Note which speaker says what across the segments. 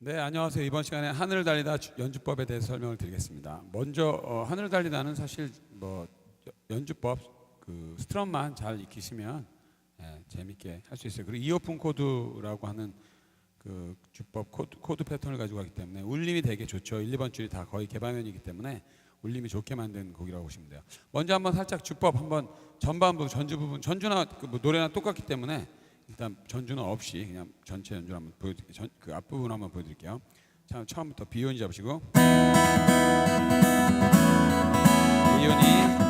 Speaker 1: 네, 안녕하세요. 이번 시간에 하늘을 달리다 주- 연주법에 대해서 설명을 드리겠습니다. 먼저 어, 하늘을 달리다는 사실 뭐 여- 연주법 그 스트럼만 잘 익히시면 예, 재밌게 할 수 있어요. 그리고 이어폰 코드라고 하는 그 주법 코드, 코드 패턴을 가지고 가기 때문에 울림이 되게 좋죠. 1, 2번 줄이 다 거의 개방현이기 때문에 울림이 좋게 만든 곡이라고 보시면 돼요. 먼저 한번 살짝 주법 한번 전반부 전주 부분 전주나 그 뭐 노래나 똑같기 때문에 일단 전주는 없이 그냥 전체 연주를 한번 보여드릴게요. 전, 그 앞부분 한번 보여드릴게요. 자, 처음부터 비온이 잡으시고 비온이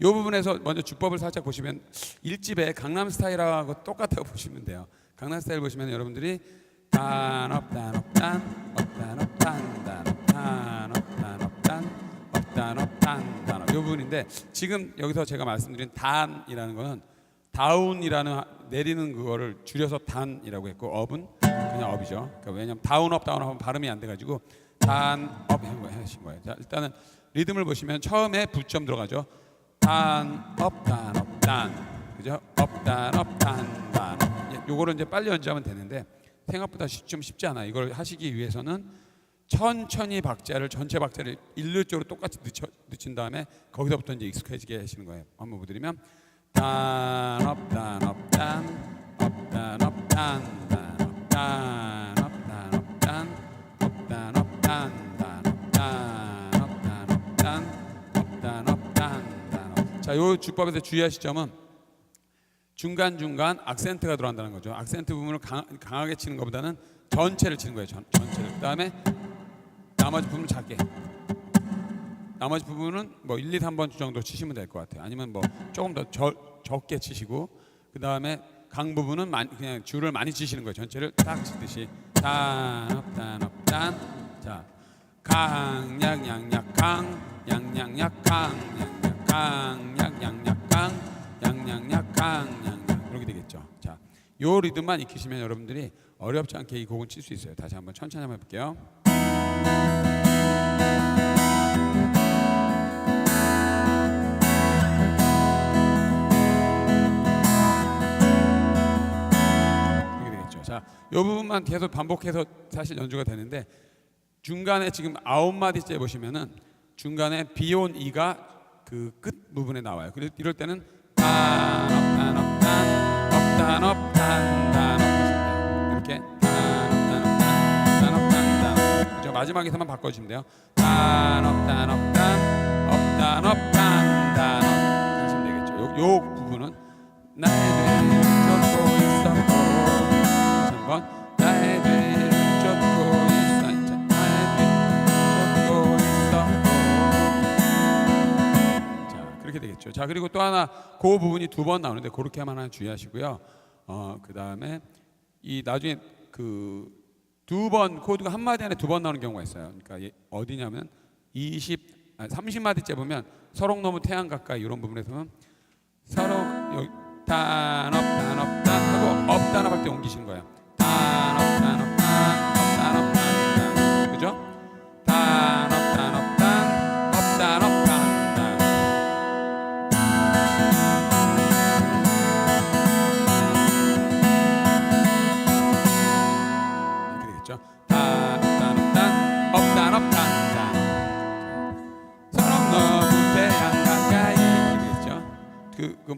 Speaker 1: 이 부분에서 먼저 주법을 살짝 보시면 1집에 강남 스타일하고 똑같다고 보시면 돼요. 강남 스타일 보시면 여러분들이 단업 단업 단 업 단 업 단 단업 단 업 단 업 단 업 단 업 단 단업 이 부분인데 지금 여기서 제가 말씀드린 단이라는 거는 다운이라는 하- 내리는 그거를 줄여서 단이라고 했고 업은 그냥 업이죠. 그러니까 왜냐면 다운업 다운업은 발음이 안 돼가지고 단업 하신 거예요. 자 일단은 리듬을 보시면 처음에 부점 들어가죠. 단 업 단 업 단 그죠? 업단 단. 예, 요거를 이제 빨리 연주하면 되는데 생각보다 쉽- 좀 쉽지 않아. 이걸 하시기 위해서는 천천히 박자를 전체 박자를 일률적으로 똑같이 늦춘 다음에 거기서부터 이제 익숙해지게 하시는 거예요. 한번 보여드리면 단 업 단 업 단, 업 단 업 단, 단 업 단, 자, 요 주법에서 주의하실 점은 중간 중간 악센트가 들어간다는 거죠. 악센트 부분을 강, 강하게 치는 것보다는 전체를 치는 거예요. 전, 전체를. 그다음에 나머지 부분 작게. 나머지 부분은 뭐 1, 2, 3번 주 정도 치시면 될 것 같아요. 아니면 뭐 조금 더 저, 적게 치시고 그다음에 강 부분은 많이, 그냥 줄을 많이 치시는 거예요. 전체를 딱 치듯이 단업 단업 단. 자. 강, 양, 양, 약, 강, 양, 양, 약, 강, 양, 양, 강, 강, 양, 양 이렇게 되겠죠. 자, 요 리듬만 익히시면 여러분들이 어렵지 않게 이 곡은 칠 수 있어요. 다시 한번 천천히 한번 해볼게요. 이렇게 되겠죠. 자, 요 부분만 계속 반복해서 사실 연주가 되는데 중간에 지금 아홉 마디째 보시면은 중간에 비온 이가 그 끝 부분에 나와요. 그래 이럴 때는 마지막에서만 바꿔주시면 돼요. 단 업단 업단 업단 업단 단업 하시면 되겠죠. 요, 요 부분은 나의 뒤를 쫓고 있었고 한번 나의 뒤를 쫓고 이제 나의 뒤를 쫓고 있었고 자 그렇게 되겠죠. 자 그리고 또 하나 그 부분이 두 번 나오는데 그렇게만 하나 주의하시고요. 어 그 다음에 이 나중에 그 두 번 코드가 한 마디 안에 두 번 나오는 경우가 있어요. 그러니까 이- 어디냐면 20 아니 30마디째 보면 서록 너무 태양 가까이 이런 부분에서는 서로 여기 단업 단업 단 하고 업 단업 할 때 옮기시는 거예요.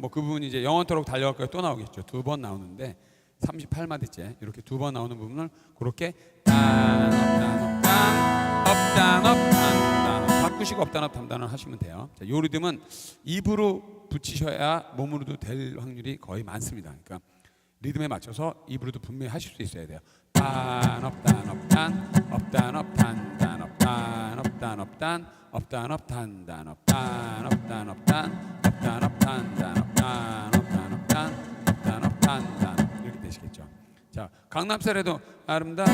Speaker 1: 뭐 그 부분이 이제 영원토록 달려갈 거에 또 나오겠죠. 두 번 나오는데 38마디째 이렇게 두 번 나오는 부분을 그렇게 바꾸시고 업단업 단단을 하시면 돼요. 자, 요 리듬은 입으로 붙이셔야 몸으로도 될 확률이 거의 많습니다. 그러니까 리듬에 맞춰서 입으로도 분명히 하실 수 있어야 돼요. 단업 단업 단 업단업 단 단업 단 업 단업 단 업단업 단 단업 단 업 단업 단 딴딴딴딴딴딴딴딴딴딴 이렇게 되시겠죠. 자, 강남살에도 아름다운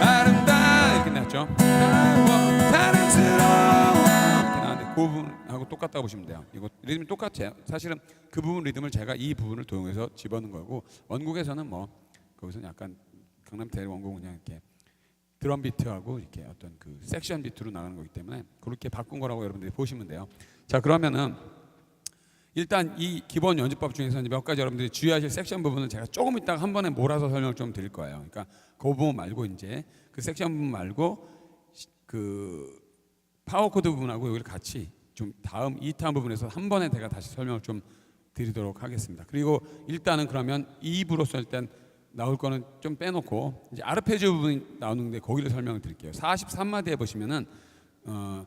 Speaker 1: 아름다 이렇게 났죠. 사랑스러워 이렇게 나왔는데 그 부분 똑같다고 보시면 돼요. 이거 리듬이 똑같아요. 사실은 그 부분 리듬을 제가 이 부분을 도용해서 집어넣은 거고 원곡에서는 뭐 거기서 약간 강남 대리 원곡은 그냥 이렇게 드럼 비트하고 이렇게 어떤 그 섹션 비트로 나가는 거기 때문에 그렇게 바꾼 거라고 여러분들이 보시면 돼요. 자 그러면은 일단 이 기본 연주법 중에서 몇 가지 여러분들이 주의하실 섹션 부분을 제가 조금 이따가 한 번에 몰아서 설명을 좀 드릴 거예요. 그러니까 그 부분 말고 이제 그 섹션 부분 말고 시- 그 파워 코드 부분하고 여기를 같이 좀 다음 2탄 부분에서 한 번에 제가 다시 설명을 좀 드리도록 하겠습니다. 그리고 일단은 그러면 2부로서 일단 나올 거는 좀 빼놓고 이제 아르페지오 부분이 나오는데 거기를 설명을 드릴게요. 43마디에 보시면은 어.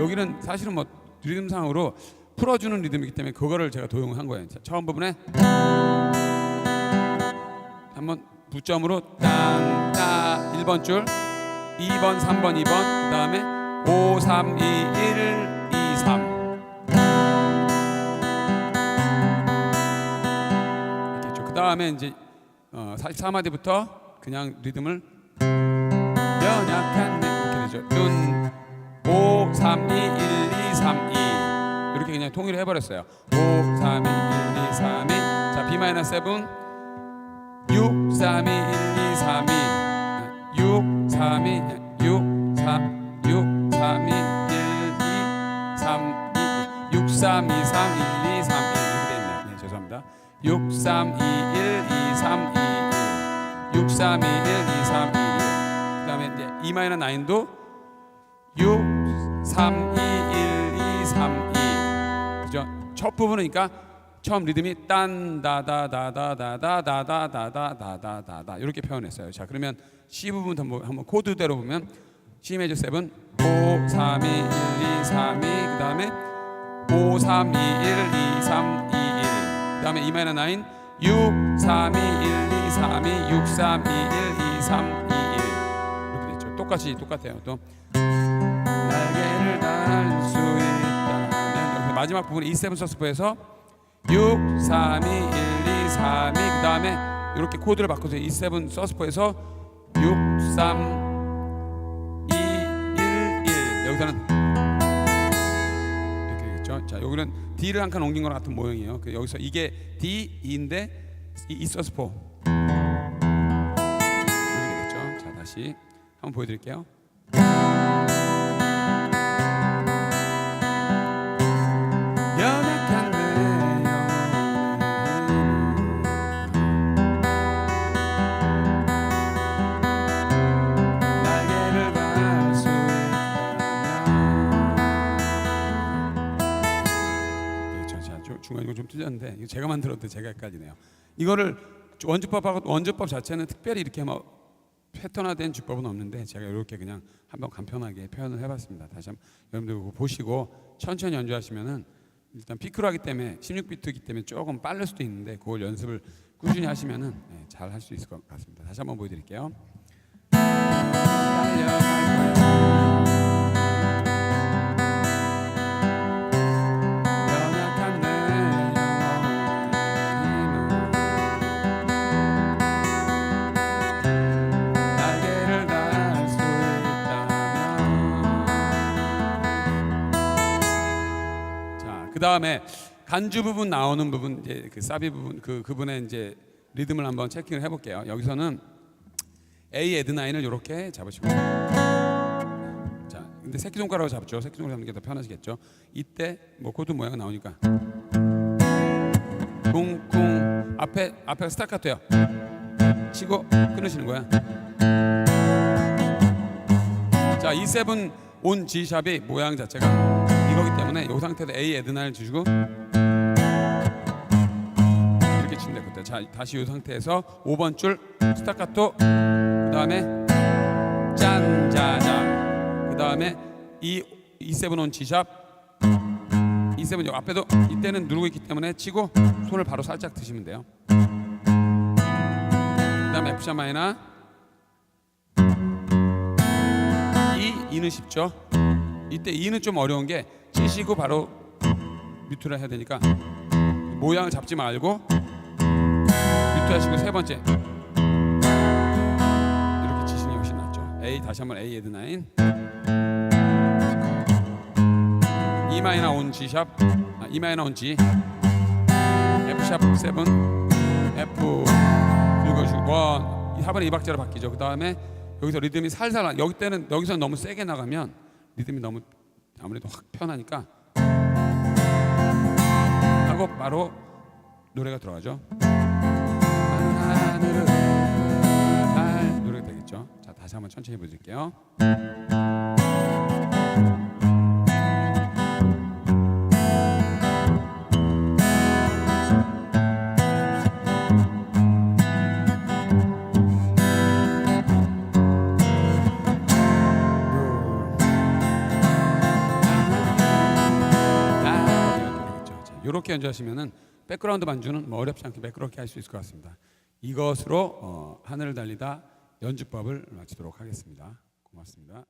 Speaker 1: 여기는 사실은 뭐 리듬상으로 풀어주는 리듬이기 때문에 그거를 제가 도용한 거예요. 자, 처음 부분에 한번 부점으로 땅따 1번 줄 2번 3번 2번 그 다음에 5 3 2 1 2 3 이렇게 했죠. 그다음에 이제 어, 44마디부터 그냥 리듬을 연약한 내 이렇게 되죠. 눈5 3 2 1 2 3 2 이렇게 그냥 통일을 해 버렸어요. 5 3 2 1 2 3 2 자, B 마이너 7 6 3 2 1 2 3 2 6 3 2 6 3 6 3 2 1 2 3 2 6 3 2 3 1 2 3 1 이렇게 돼 있네요. 네, 죄송합니다. 6 3 2 1 2 3 2 1 6 3 2 1 2 3 2 1 그다음에 이제 E 마이너 9도 6 3 2 1 2 3 2 그죠? 첫 부분이니까 처음 리듬이 딴다다다다다다다다다다다다 이렇게 표현했어요. 자 그러면 C 부분 한번, 한번 코드대로 보면 C 메이저 7 5 3 2 1 2 3 2 그다음에 5 3 2 1 2 3 2 1 그다음에 E 마이너 9 6 3 2 1 2 3 2 6 3 2 1 2 3 2 1 이렇게 됐죠. 똑같이 똑같아요. 또 날개를 달 수 있다면 마지막 부분 E7 서스포에서 6 3 2 1 2 3 2 그 다음에 이렇게 코드를 바꿔서 E7 서스포에서 6 3 2 1 1 여기서는 이렇게 되겠죠. 자, 여기는 D를 한 칸 옮긴 거랑 같은 모형이에요. 그 여기서 이게 D, E인데 이, 이 서스포 이렇게 되겠죠. 자, 다시 한번 보여드릴게요. 이거 제가 만들었는데 제가 헷갈리네요. 이거를 원주법하고 원주법 자체는 특별히 이렇게 뭐 패턴화된 주법은 없는데 제가 이렇게 그냥 한번 간편하게 표현을 해봤습니다. 다시 한번 여러분들 보시고 천천히 연주하시면은 일단 피크로하기 때문에 16비트이기 때문에 조금 빠를 수도 있는데 그걸 연습을 꾸준히 하시면은 네, 잘할 수 있을 것 같습니다. 다시 한번 보여드릴게요. 다음에 간주 부분 나오는 부분 이제 그 사비 부분 그 그분의 이제 리듬을 한번 체킹을 해볼게요. 여기서는 A 에드 나인을 이렇게 잡으시고 자, 근데 새끼 손가락으로 잡죠. 새끼 손가락 잡는 게 더 편하시겠죠. 이때 뭐 코드 모양 나오니까 쿵쿵 앞에 앞에 스타카토요. 치고 끊으시는 거야. 자, E7 온 G 샵이 모양 자체가 이 거기 때문에 이 상태에서 A 에드나를 주시고 이렇게 치면 될것 같아요. 자, 다시 이 상태에서 5번 줄 스타카토 그 다음에 짠자자 그 다음에 이 E7 온 G 샵 E7 요 앞에도 이때는 누르고 있기 때문에 치고 손을 바로 살짝 드시면 돼요. 그 다음에 F 샵 마이너 이 이는 쉽죠. 이때 이는 좀 어려운 게 치시고 바로 뮤트를 해야 되니까 모양을 잡지 말고 뮤트 하시고 세 번째 이렇게 A 다시 한번 A 헤드 나인. E 마이너 온 G 샵. 아, E 마이너 온 G. F 샵 7. F 긁어주고 원. 4번에 2박자로 바뀌죠. 그 다음에 여기서 리듬이 살살 나- 여기 때는 여기서 너무 세게 나가면 리듬이 너무 아무래도 확 편하니까 하고 바로 노래가 들어가죠. 노래가 되겠죠. 자 다시 한번 천천히 보여드릴게요. 이렇게 연주하시면은 백그라운드 반주는 뭐 어렵지 않게 매끄럽게 할 수 있을 것 같습니다. 이것으로 어, 하늘을 달리다 연주법을 마치도록 하겠습니다. 고맙습니다.